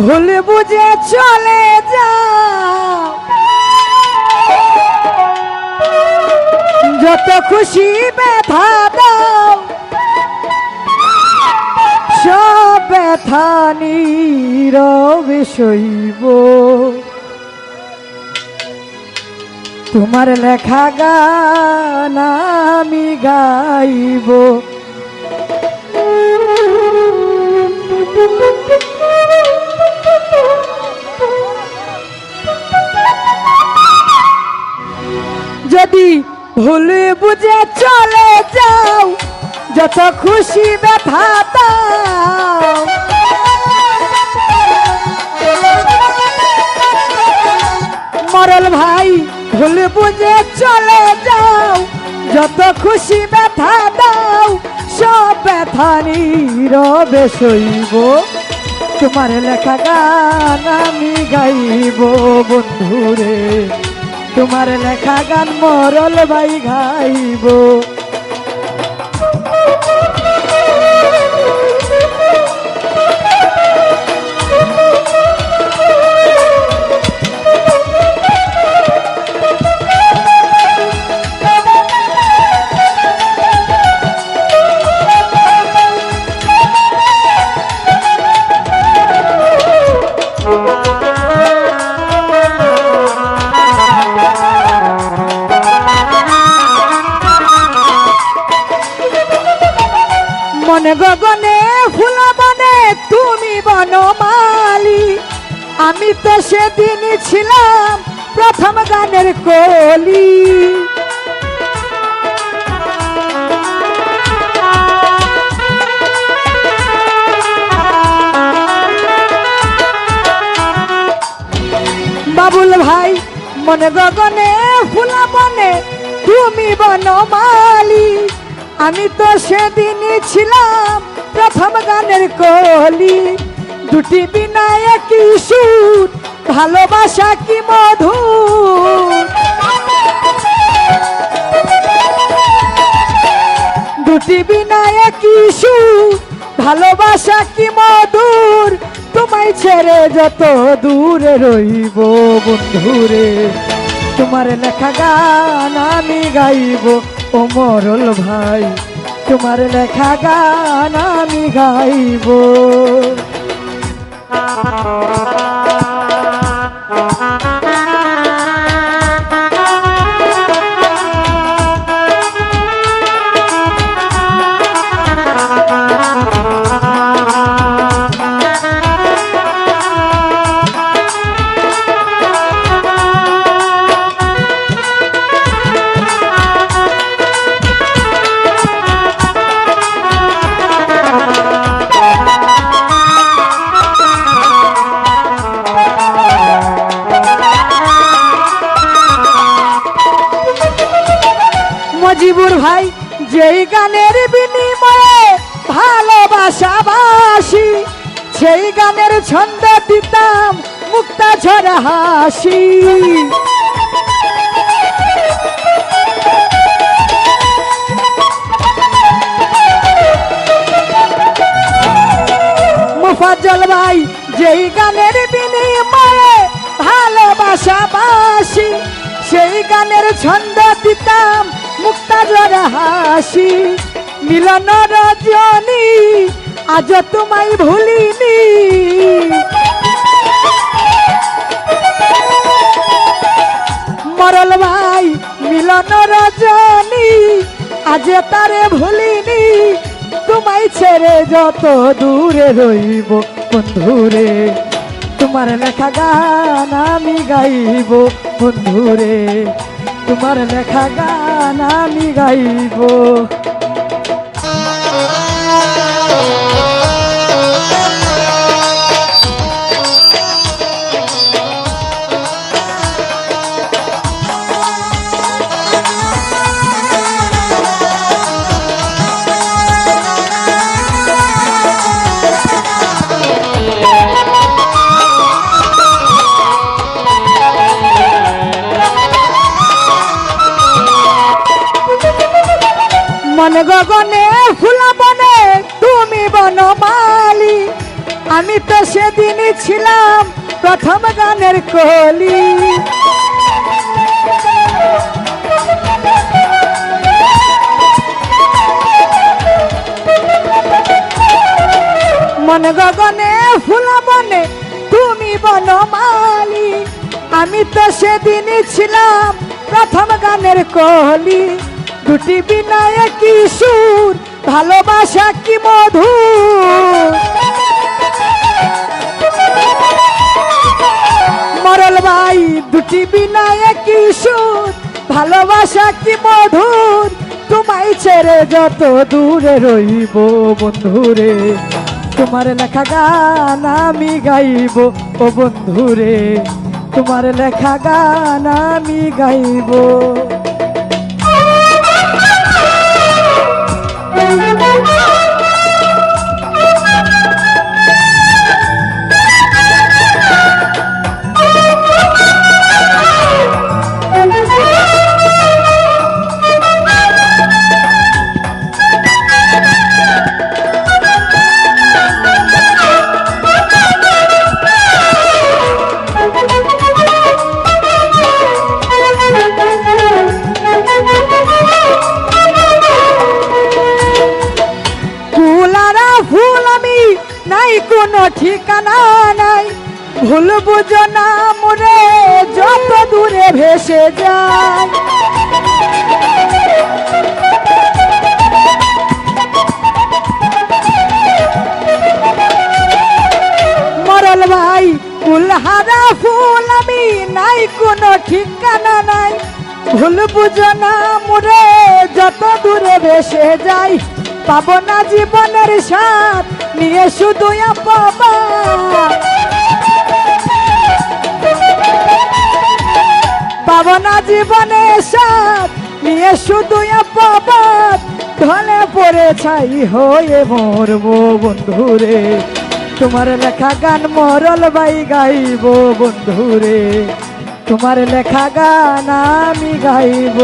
ভুল বুঝে চলে যাও। যত খুশি ব্যথা দাও, সব ব্যথা নীরবে সইব। তোমার লেখা গান আমি গাইব। যদি ভুল বুঝে চলে যাও, যত খুশি ব্যথা মরল ভাই ভুল বুঝে চলে যাও, যত খুশি ব্যথা দাও, সব ব্যথা নীরবে সইব। তোমার লেখা গান আমি গাইব বন্ধুরে। তোমার লেখা গান মরল ভাই গাইব। সেদিনই ছিলাম প্রথম গানের কলি। বাবুল ভাই, মনে গগনে, ফুলা বনে তুমি বনমালি। আমি তো সেদিনই ছিলাম প্রথম গানের কলি। দুটি বিনায়ক সুর ভালোবাসা কি মধু? দুটি বিনায়ক সুর, ভালোবাসা কি মধুর? তোমায় ছেড়ে যত দূরে রইব বন্ধুরে, তোমার লেখা গান আমি গাইব। ও মরল ভাই, তোমার লেখা গান আমি গাইব। যেই গানের বিনিময়ে ভালোবাসা বাসি সেই গানের ছন্দ দিতাম মুক্তা ঝরা হাসি। মুফাজ্জল ভাই, যেই গানের বিনিময়ে ভালোবাসা বাসি সেই গানের ছন্দ দিতাম মুক্তা হাসি, মিলন রজনী, আজ তোমায় ভুলিনি। মরল ভাই, মিলন রজনী, আজ তারে ভুলিনি। তোমায় ছেড়ে যত দূরে রইব বন্ধুরে, তোমার লেখা গান আমি গাইব বন্ধুরে, তোমার লেখা গান আমি গাইব। মন গগনে ফুলা বনে, তুমি বনমালি। আমি তো সেদিনই ছিলাম প্রথম গানের কলি। মন গগনে ফুল বনে, তুমি বনমালি। আমি তো সেদিনই ছিলাম প্রথম গানের কলি। দুটি বিনয় কি সুর, ভালোবাসা কি মধু মরল ভাই, দুটি বিনয় কি সুর, ভালোবাসা কি মধুর? তোমায় ছেড়ে যত দূরে রইব বন্ধুরে, তোমার লেখা গান আমি গাইব ও বন্ধুরে, তোমার লেখা গান আমি গাইব। Oh, ঠিকানা নাই। ভুল বুঝো না মরে, যত দূরে ভেসে যায়। মরল ভাই, ফুলহারা ফুল আমি নাই, কোনো ঠিকানা নাই। ভুল বুঝো না মুরে, যত দূরে ভেসে যাই পাবো না জীবনের সাথ নিয়ে শুধু পাবো না জীবনের সাথ নিয়ে শুধু বাবা ঢলে পড়ে ছাই হয়ে মরবো বন্ধুরে তোমার লেখা গান মরল বাই গাইব বন্ধুরে তোমার লেখা গান আমি গাইব।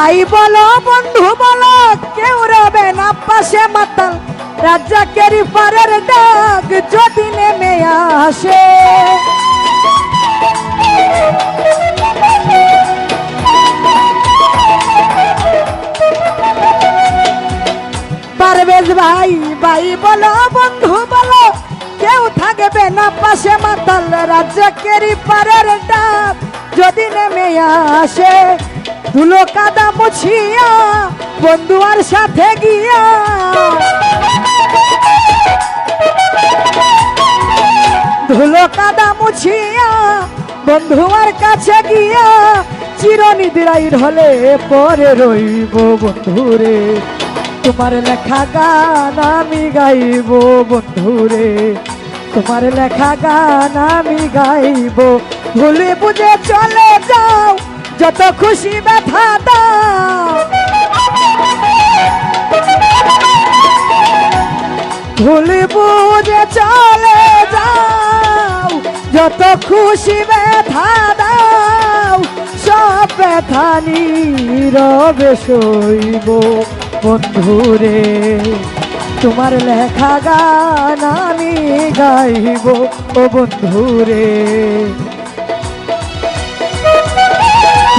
ভাই বলো, বন্ধু বলো, কেউ রবে না পাশে মাতাল। রাজ্জাকের পারের ডাক যদি নেমে আসে। পারবেজ ভাই ভাই বলো, বন্ধু বলো, কেউ থাকবে না পাশে মাতাল। রাজ্জাকের পারের ডাক যদি নেমে আসে। ধুলো কাদা মুছিয়া, বন্ধুয়ার সাথে গিয়া। ধুলো কাদা মুছিয়া, বন্ধুয়ার কাছে গিয়া চিরনিদ্রাই ঢলে পরে রইব বন্ধুরে। তোমার লেখা গান আমি গাইব বন্ধুরে। তোমার লেখা গান আমি গাইব। ভুলে বুঝে চলে যাও যত খুশি ব্যথা ভুলে বুঝে চলে যাও, যত খুশি ব্যথা দাও, সব ব্যথা নীরবে সইব বন্ধুরে। তোমার লেখা গান আমি গাইব, ও বন্ধুরে।